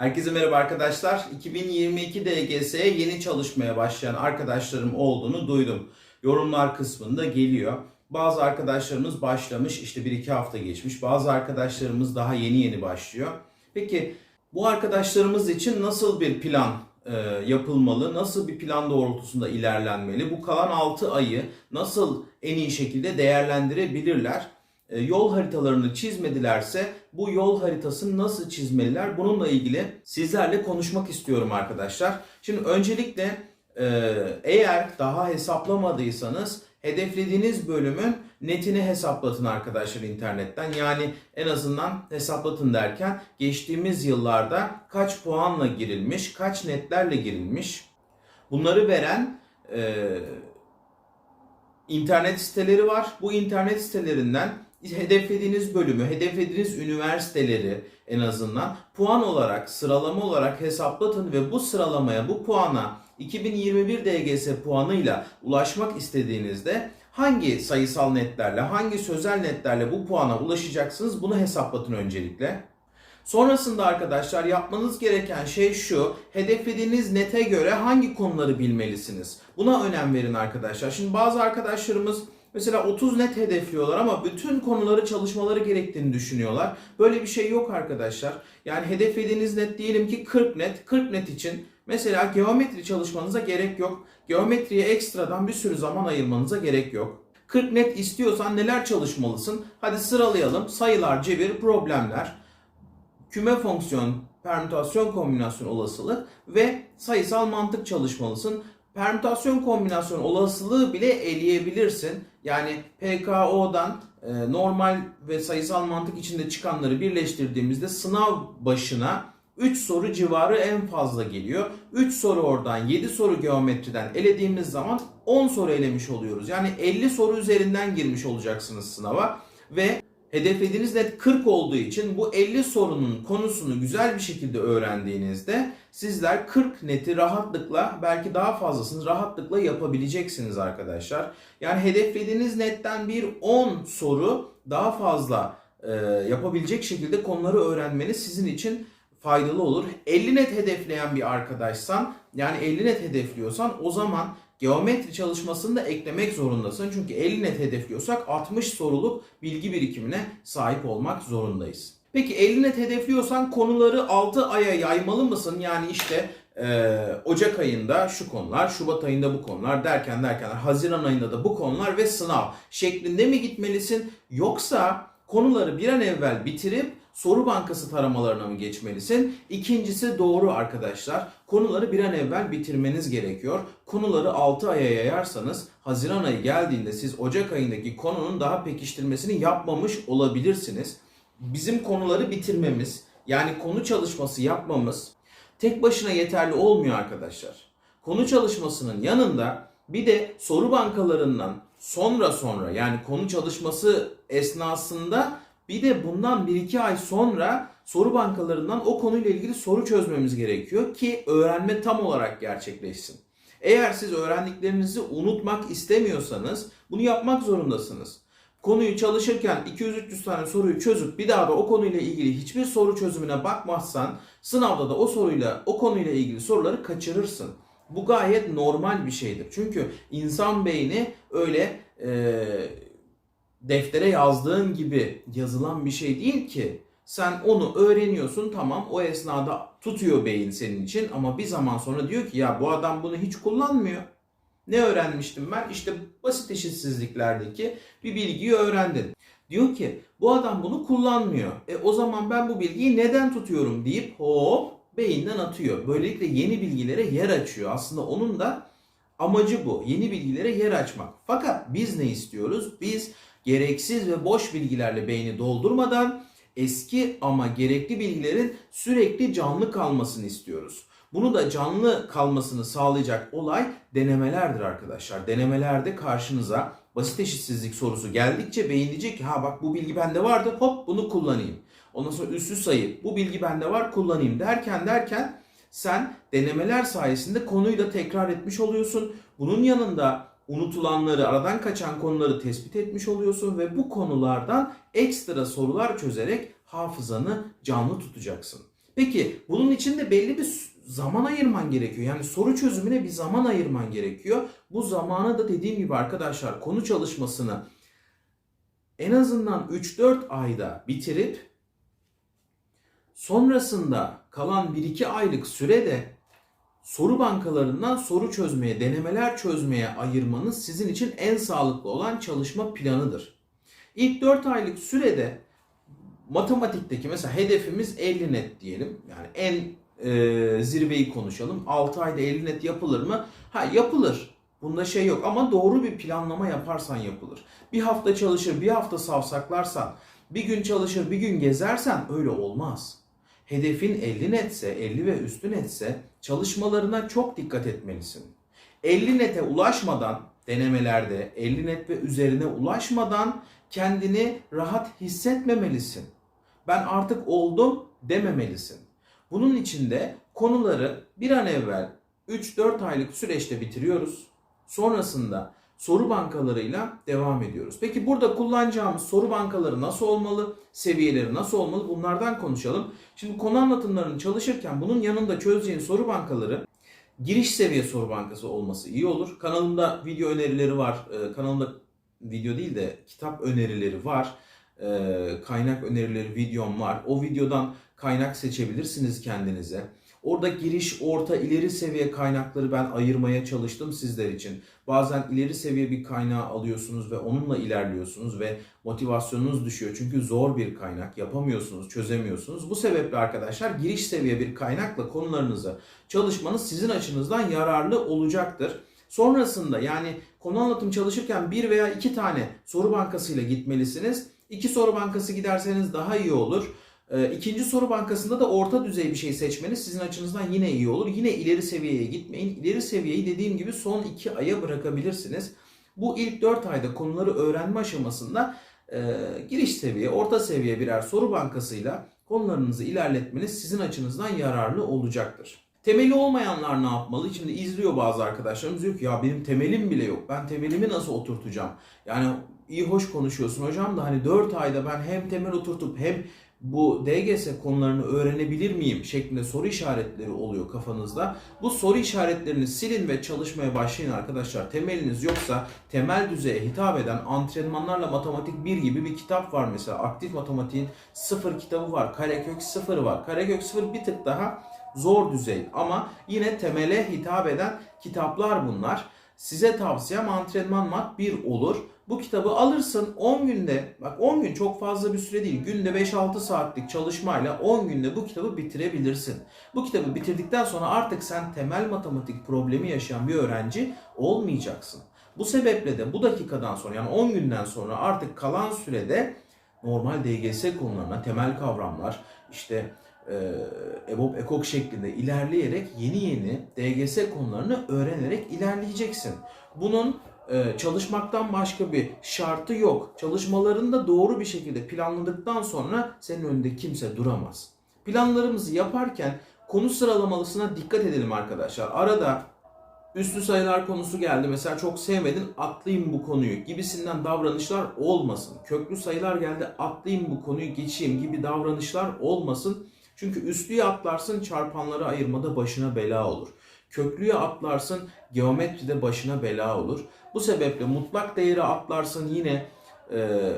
Herkese merhaba arkadaşlar. 2022 DGS'ye yeni çalışmaya başlayan arkadaşlarım olduğunu duydum. Yorumlar kısmında geliyor. Bazı arkadaşlarımız başlamış, işte 1-2 hafta geçmiş. Bazı arkadaşlarımız daha yeni yeni başlıyor. Peki bu arkadaşlarımız için nasıl bir plan e, yapılmalı? Nasıl bir plan doğrultusunda ilerlenmeli? Bu kalan 6 ayı nasıl en iyi şekilde değerlendirebilirler? E, yol haritalarını çizmedilerse bu yol haritasını nasıl çizmeliler? Bununla ilgili sizlerle konuşmak istiyorum arkadaşlar. Şimdi öncelikle e, eğer daha hesaplamadıysanız hedeflediğiniz bölümün netini hesaplatın arkadaşlar internetten. Yani en azından hesaplatın derken geçtiğimiz yıllarda kaç puanla girilmiş, kaç netlerle girilmiş bunları veren e, internet siteleri var. Bu internet sitelerinden hedeflediğiniz bölümü, hedeflediğiniz üniversiteleri en azından puan olarak, sıralama olarak hesaplatın ve bu sıralamaya, bu puana 2021 DGS puanıyla ulaşmak istediğinizde hangi sayısal netlerle, hangi sözel netlerle bu puana ulaşacaksınız bunu hesaplatın öncelikle. Sonrasında arkadaşlar yapmanız gereken şey şu. Hedeflediğiniz nete göre hangi konuları bilmelisiniz? Buna önem verin arkadaşlar. Şimdi bazı arkadaşlarımız mesela 30 net hedefliyorlar ama bütün konuları çalışmaları gerektiğini düşünüyorlar. Böyle bir şey yok arkadaşlar. Yani hedeflediğiniz net diyelim ki 40 net. 40 net için mesela geometri çalışmanıza gerek yok. Geometriye ekstradan bir sürü zaman ayırmanıza gerek yok. 40 net istiyorsan neler çalışmalısın? Hadi sıralayalım. Sayılar, cebir, problemler küme fonksiyon, permütasyon kombinasyon olasılık ve sayısal mantık çalışmalısın. Permütasyon kombinasyon olasılığı bile eleyebilirsin. Yani PKO'dan e, normal ve sayısal mantık içinde çıkanları birleştirdiğimizde sınav başına 3 soru civarı en fazla geliyor. 3 soru oradan 7 soru geometriden elediğimiz zaman 10 soru elemiş oluyoruz. Yani 50 soru üzerinden girmiş olacaksınız sınava ve hedeflediğiniz net 40 olduğu için bu 50 sorunun konusunu güzel bir şekilde öğrendiğinizde sizler 40 neti rahatlıkla belki daha fazlasını rahatlıkla yapabileceksiniz arkadaşlar. Yani hedeflediğiniz netten bir 10 soru daha fazla e, yapabilecek şekilde konuları öğrenmeniz sizin için faydalı olur. 50 net hedefleyen bir arkadaşsan yani 50 net hedefliyorsan o zaman geometri çalışmasını da eklemek zorundasın. Çünkü 50 net hedefliyorsak 60 soruluk bilgi birikimine sahip olmak zorundayız. Peki 50 net hedefliyorsan konuları 6 aya yaymalı mısın? Yani işte e, Ocak ayında şu konular, Şubat ayında bu konular derken derken Haziran ayında da bu konular ve sınav şeklinde mi gitmelisin? Yoksa konuları bir an evvel bitirip soru bankası taramalarına mı geçmelisin? İkincisi doğru arkadaşlar. Konuları bir an evvel bitirmeniz gerekiyor. Konuları 6 aya yayarsanız Haziran ayı geldiğinde siz Ocak ayındaki konunun daha pekiştirmesini yapmamış olabilirsiniz. Bizim konuları bitirmemiz, yani konu çalışması yapmamız tek başına yeterli olmuyor arkadaşlar. Konu çalışmasının yanında bir de soru bankalarından sonra sonra yani konu çalışması esnasında bir de bundan 1-2 ay sonra soru bankalarından o konuyla ilgili soru çözmemiz gerekiyor ki öğrenme tam olarak gerçekleşsin. Eğer siz öğrendiklerinizi unutmak istemiyorsanız bunu yapmak zorundasınız. Konuyu çalışırken 200-300 tane soruyu çözüp bir daha da o konuyla ilgili hiçbir soru çözümüne bakmazsan sınavda da o soruyla o konuyla ilgili soruları kaçırırsın. Bu gayet normal bir şeydir. Çünkü insan beyni öyle e, deftere yazdığın gibi yazılan bir şey değil ki. Sen onu öğreniyorsun tamam o esnada tutuyor beyin senin için ama bir zaman sonra diyor ki ya bu adam bunu hiç kullanmıyor. Ne öğrenmiştim ben? İşte basit eşitsizliklerdeki bir bilgiyi öğrendin. Diyor ki bu adam bunu kullanmıyor. E o zaman ben bu bilgiyi neden tutuyorum deyip hop beyinden atıyor. Böylelikle yeni bilgilere yer açıyor. Aslında onun da amacı bu. Yeni bilgilere yer açmak. Fakat biz ne istiyoruz? Biz gereksiz ve boş bilgilerle beyni doldurmadan eski ama gerekli bilgilerin sürekli canlı kalmasını istiyoruz. Bunu da canlı kalmasını sağlayacak olay denemelerdir arkadaşlar. Denemelerde karşınıza basit eşitsizlik sorusu geldikçe beyin diyecek ki ha bak bu bilgi bende vardı hop bunu kullanayım. Ondan sonra üssü sayı bu bilgi bende var kullanayım derken derken sen denemeler sayesinde konuyu da tekrar etmiş oluyorsun. Bunun yanında unutulanları, aradan kaçan konuları tespit etmiş oluyorsun ve bu konulardan ekstra sorular çözerek hafızanı canlı tutacaksın. Peki bunun için de belli bir zaman ayırman gerekiyor. Yani soru çözümüne bir zaman ayırman gerekiyor. Bu zamanı da dediğim gibi arkadaşlar konu çalışmasını en azından 3-4 ayda bitirip sonrasında kalan 1-2 aylık sürede soru bankalarından soru çözmeye, denemeler çözmeye ayırmanız sizin için en sağlıklı olan çalışma planıdır. İlk 4 aylık sürede matematikteki mesela hedefimiz 50 net diyelim. Yani en e, zirveyi konuşalım. 6 ayda 50 net yapılır mı? Ha yapılır. Bunda şey yok ama doğru bir planlama yaparsan yapılır. Bir hafta çalışır, bir hafta savsaklarsan, bir gün çalışır, bir gün gezersen öyle olmaz. Hedefin 50 netse, 50 ve üstü netse çalışmalarına çok dikkat etmelisin. 50 nete ulaşmadan denemelerde 50 net ve üzerine ulaşmadan kendini rahat hissetmemelisin. Ben artık oldum dememelisin. Bunun için de konuları bir an evvel 3-4 aylık süreçte bitiriyoruz. Sonrasında soru bankalarıyla devam ediyoruz. Peki burada kullanacağımız soru bankaları nasıl olmalı? Seviyeleri nasıl olmalı? Bunlardan konuşalım. Şimdi konu anlatımlarını çalışırken bunun yanında çözeceğin soru bankaları giriş seviye soru bankası olması iyi olur. Kanalımda video önerileri var. Ee, kanalımda video değil de kitap önerileri var. Ee, kaynak önerileri videom var. O videodan kaynak seçebilirsiniz kendinize. Orada giriş, orta, ileri seviye kaynakları ben ayırmaya çalıştım sizler için. Bazen ileri seviye bir kaynağı alıyorsunuz ve onunla ilerliyorsunuz ve motivasyonunuz düşüyor. Çünkü zor bir kaynak, yapamıyorsunuz, çözemiyorsunuz. Bu sebeple arkadaşlar giriş seviye bir kaynakla konularınızı çalışmanız sizin açınızdan yararlı olacaktır. Sonrasında yani konu anlatım çalışırken bir veya iki tane soru bankasıyla gitmelisiniz. İki soru bankası giderseniz daha iyi olur. Ee, İkinci soru bankasında da orta düzey bir şey seçmeniz sizin açınızdan yine iyi olur. Yine ileri seviyeye gitmeyin. İleri seviyeyi dediğim gibi son iki aya bırakabilirsiniz. Bu ilk 4 ayda konuları öğrenme aşamasında e, giriş seviye, orta seviye birer soru bankasıyla konularınızı ilerletmeniz sizin açınızdan yararlı olacaktır. Temeli olmayanlar ne yapmalı? Şimdi izliyor bazı arkadaşlarımız diyor ki ya benim temelim bile yok. Ben temelimi nasıl oturtacağım? Yani iyi hoş konuşuyorsun hocam da hani 4 ayda ben hem temel oturtup hem bu DGS konularını öğrenebilir miyim şeklinde soru işaretleri oluyor kafanızda. Bu soru işaretlerini silin ve çalışmaya başlayın arkadaşlar. Temeliniz yoksa temel düzeye hitap eden antrenmanlarla matematik 1 gibi bir kitap var mesela. Aktif matematiğin sıfır kitabı var. Karekök sıfır var. Karekök sıfır bir tık daha zor düzey ama yine temele hitap eden kitaplar bunlar. Size tavsiyem antrenman mat 1 olur. Bu kitabı alırsın 10 günde, bak 10 gün çok fazla bir süre değil. Günde 5-6 saatlik çalışmayla 10 günde bu kitabı bitirebilirsin. Bu kitabı bitirdikten sonra artık sen temel matematik problemi yaşayan bir öğrenci olmayacaksın. Bu sebeple de bu dakikadan sonra yani 10 günden sonra artık kalan sürede normal DGS konularına temel kavramlar işte e, EBOB, EKOK şeklinde ilerleyerek yeni yeni DGS konularını öğrenerek ilerleyeceksin. Bunun e, çalışmaktan başka bir şartı yok. Çalışmalarını da doğru bir şekilde planladıktan sonra senin önünde kimse duramaz. Planlarımızı yaparken konu sıralamalısına dikkat edelim arkadaşlar. Arada üslü sayılar konusu geldi. Mesela çok sevmedin atlayayım bu konuyu gibisinden davranışlar olmasın. Köklü sayılar geldi atlayayım bu konuyu geçeyim gibi davranışlar olmasın. Çünkü üstlüye atlarsın çarpanları ayırmada başına bela olur. Köklüye atlarsın geometride başına bela olur. Bu sebeple mutlak değeri atlarsın yine e,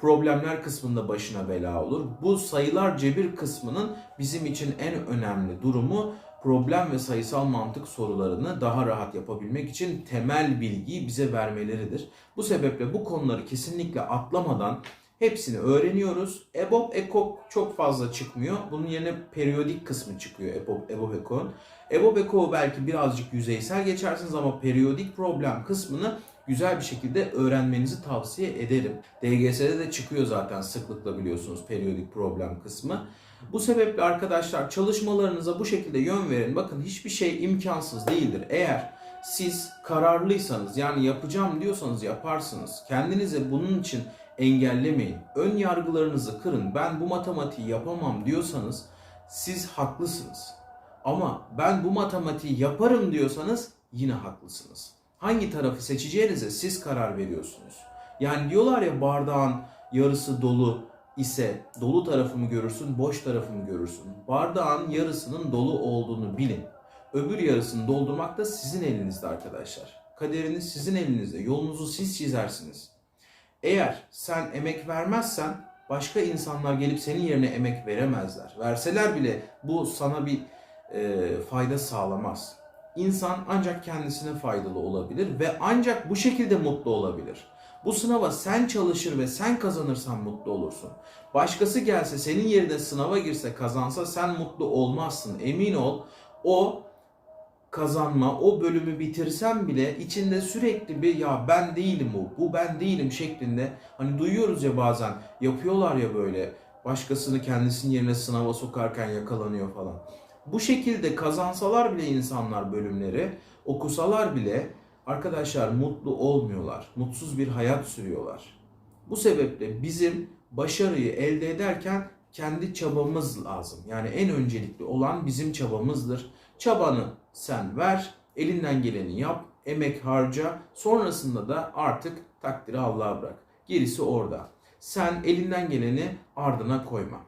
problemler kısmında başına bela olur. Bu sayılar cebir kısmının bizim için en önemli durumu problem ve sayısal mantık sorularını daha rahat yapabilmek için temel bilgiyi bize vermeleridir. Bu sebeple bu konuları kesinlikle atlamadan hepsini öğreniyoruz. EBOB, EKOK çok fazla çıkmıyor. Bunun yerine periyodik kısmı çıkıyor EBOB, EBOB, EKOK'un. EBOB, EKOK'u belki birazcık yüzeysel geçersiniz ama periyodik problem kısmını güzel bir şekilde öğrenmenizi tavsiye ederim. DGS'de de çıkıyor zaten sıklıkla biliyorsunuz periyodik problem kısmı. Bu sebeple arkadaşlar çalışmalarınıza bu şekilde yön verin. Bakın hiçbir şey imkansız değildir. Eğer siz kararlıysanız yani yapacağım diyorsanız yaparsınız. Kendinize bunun için engellemeyin. Ön yargılarınızı kırın. Ben bu matematiği yapamam diyorsanız siz haklısınız. Ama ben bu matematiği yaparım diyorsanız yine haklısınız. Hangi tarafı seçeceğinize siz karar veriyorsunuz. Yani diyorlar ya bardağın yarısı dolu ise dolu tarafımı görürsün, boş tarafımı görürsün. Bardağın yarısının dolu olduğunu bilin. Öbür yarısını doldurmak da sizin elinizde arkadaşlar. Kaderiniz sizin elinizde. Yolunuzu siz çizersiniz. Eğer sen emek vermezsen başka insanlar gelip senin yerine emek veremezler. Verseler bile bu sana bir e, fayda sağlamaz. İnsan ancak kendisine faydalı olabilir ve ancak bu şekilde mutlu olabilir. Bu sınava sen çalışır ve sen kazanırsan mutlu olursun. Başkası gelse senin yerine sınava girse kazansa sen mutlu olmazsın. Emin ol o kazanma, o bölümü bitirsen bile içinde sürekli bir ya ben değilim bu, bu ben değilim şeklinde hani duyuyoruz ya bazen yapıyorlar ya böyle başkasını kendisinin yerine sınava sokarken yakalanıyor falan. Bu şekilde kazansalar bile insanlar bölümleri, okusalar bile arkadaşlar mutlu olmuyorlar. Mutsuz bir hayat sürüyorlar. Bu sebeple bizim başarıyı elde ederken kendi çabamız lazım. Yani en öncelikli olan bizim çabamızdır. Çabanı sen ver, elinden geleni yap, emek harca. Sonrasında da artık takdiri Allah'a bırak. Gerisi orada. Sen elinden geleni ardına koyma.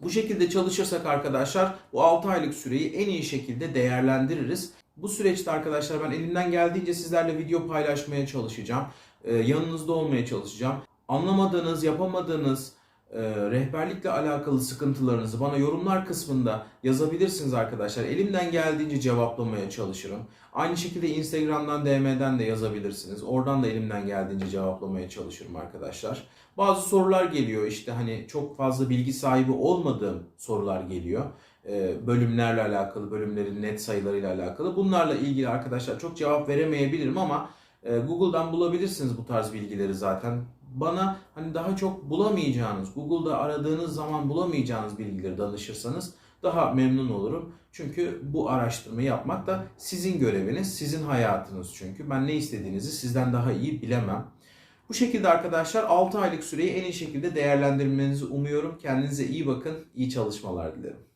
Bu şekilde çalışırsak arkadaşlar bu 6 aylık süreyi en iyi şekilde değerlendiririz. Bu süreçte arkadaşlar ben elimden geldiğince sizlerle video paylaşmaya çalışacağım. Ee, yanınızda olmaya çalışacağım. Anlamadığınız, yapamadığınız, e, rehberlikle alakalı sıkıntılarınızı bana yorumlar kısmında yazabilirsiniz arkadaşlar. Elimden geldiğince cevaplamaya çalışırım. Aynı şekilde Instagram'dan, DM'den de yazabilirsiniz. Oradan da elimden geldiğince cevaplamaya çalışırım arkadaşlar. Bazı sorular geliyor işte hani çok fazla bilgi sahibi olmadığım sorular geliyor. E, bölümlerle alakalı, bölümlerin net sayılarıyla alakalı. Bunlarla ilgili arkadaşlar çok cevap veremeyebilirim ama e, Google'dan bulabilirsiniz bu tarz bilgileri zaten. Bana hani daha çok bulamayacağınız, Google'da aradığınız zaman bulamayacağınız bilgileri danışırsanız daha memnun olurum. Çünkü bu araştırmayı yapmak da sizin göreviniz, sizin hayatınız çünkü. Ben ne istediğinizi sizden daha iyi bilemem. Bu şekilde arkadaşlar 6 aylık süreyi en iyi şekilde değerlendirmenizi umuyorum. Kendinize iyi bakın, iyi çalışmalar dilerim.